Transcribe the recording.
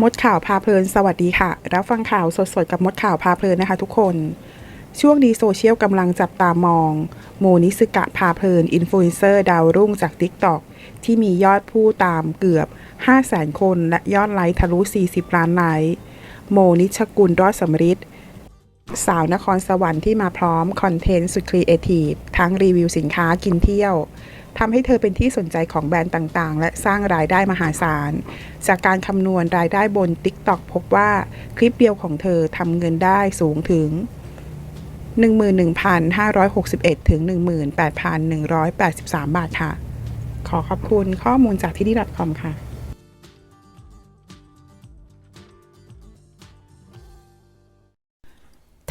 มดข่าวพาเพลินสวัสดีค่ะ รับฟังข่าวสดๆ กับมดข่าวพาเพลินนะคะทุกคน ช่วงนี้โซเชียลกำลังจับตามอง โมนิสกะพาเพลินอินฟลูเอนเซอร์ดาวรุ่งจาก TikTok ที่มียอดผู้ตามเกือบ 500,000คนและยอดไลค์ทะลุ 40 ล้านไลค์โมนิชกุลรอดสมฤทธิ์สาวนครสวรรค์ที่มาพร้อมคอนเทนต์สุดครีเอทีฟทั้งรีวิวสินค้ากินเที่ยว ทำให้เธอเป็นที่สนใจของแบรนด์ต่างๆ และสร้างรายได้มหาศาล จากการคำนวณรายได้บน TikTok พบว่าคลิปเดียวของเธอทำเงินได้สูงถึง 11,561 ถึง 18,183 บาทค่ะ ขอขอบคุณข้อมูลจากที่นี่ .com ค่ะ